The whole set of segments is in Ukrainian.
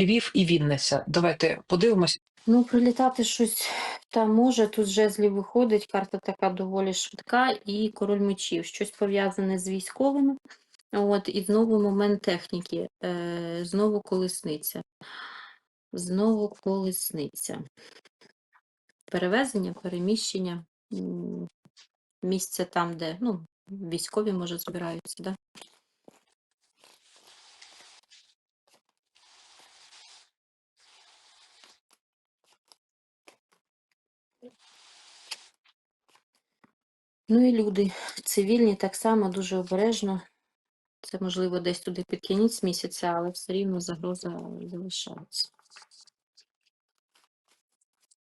Львів і Вінниця. Давайте подивимося. Ну, прилітати щось там може. Тут жезлів виходить, карта така доволі швидка, і король мечів. Щось пов'язане з військовими. От, і знову момент техніки. Е, знову колесниця. Знову колесниця. Перевезення, переміщення. Місце там, де ну, військові, може, збираються. Да? Ну і люди цивільні так само дуже обережно. Це можливо десь туди під кінець місяця, але все рівно загроза залишається.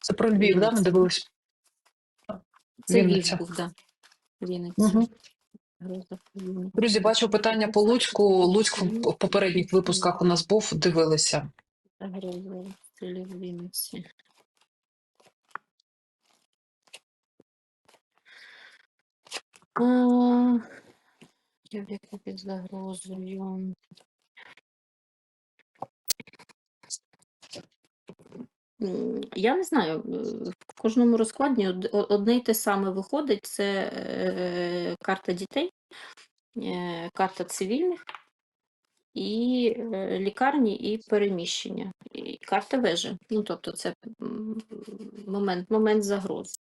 Це про Львів, да? Ми Вінниця. Це. Львів був, да. Вінниця. Угу. Друзі, бачу питання по Луцьку. Луцьк в попередніх випусках у нас був, дивилися. Загроза стрілів в Вінниці. А, Я в яку під загрозою. Я не знаю, е, в кожному розкладі одне й те саме виходить. Це е, карта дітей, е, карта цивільних, і е, лікарні, і переміщення, і карта вежі. Ну, тобто це момент, момент загроз.